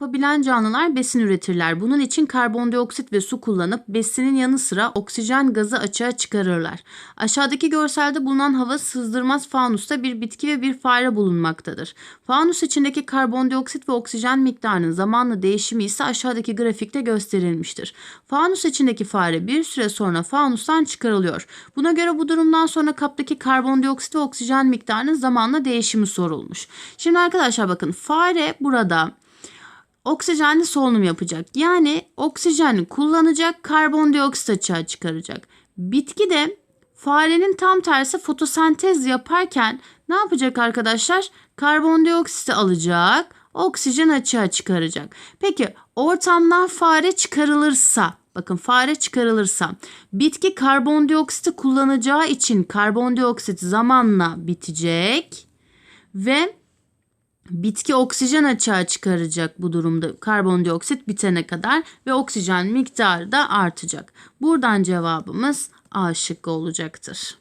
yapabilen canlılar besin üretirler. Bunun için karbondioksit ve su kullanıp besinin yanı sıra oksijen gazı açığa çıkarırlar. Aşağıdaki görselde bulunan hava sızdırmaz fanusta bir bitki ve bir fare bulunmaktadır. Fanus içindeki karbondioksit ve oksijen miktarının zamanla değişimi ise aşağıdaki grafikte gösterilmiştir. Fanus içindeki fare bir süre sonra fanustan çıkarılıyor. Buna göre bu durumdan sonra kaptaki karbondioksit ve oksijen miktarının zamanla değişimi sorulmuş. Şimdi arkadaşlar bakın fare burada oksijenli solunum yapacak. Yani oksijeni kullanacak, karbondioksit açığa çıkaracak. Bitki de farenin tam tersi fotosentez yaparken ne yapacak arkadaşlar? Karbondioksiti alacak, oksijen açığa çıkaracak. Peki ortamdan fare çıkarılırsa, bakın fare çıkarılırsa bitki karbondioksiti kullanacağı için karbondioksit zamanla bitecek ve Bitki oksijen açığa çıkaracak bu durumda karbondioksit bitene kadar ve oksijen miktarı da artacak. Buradan cevabımız A şıkkı olacaktır.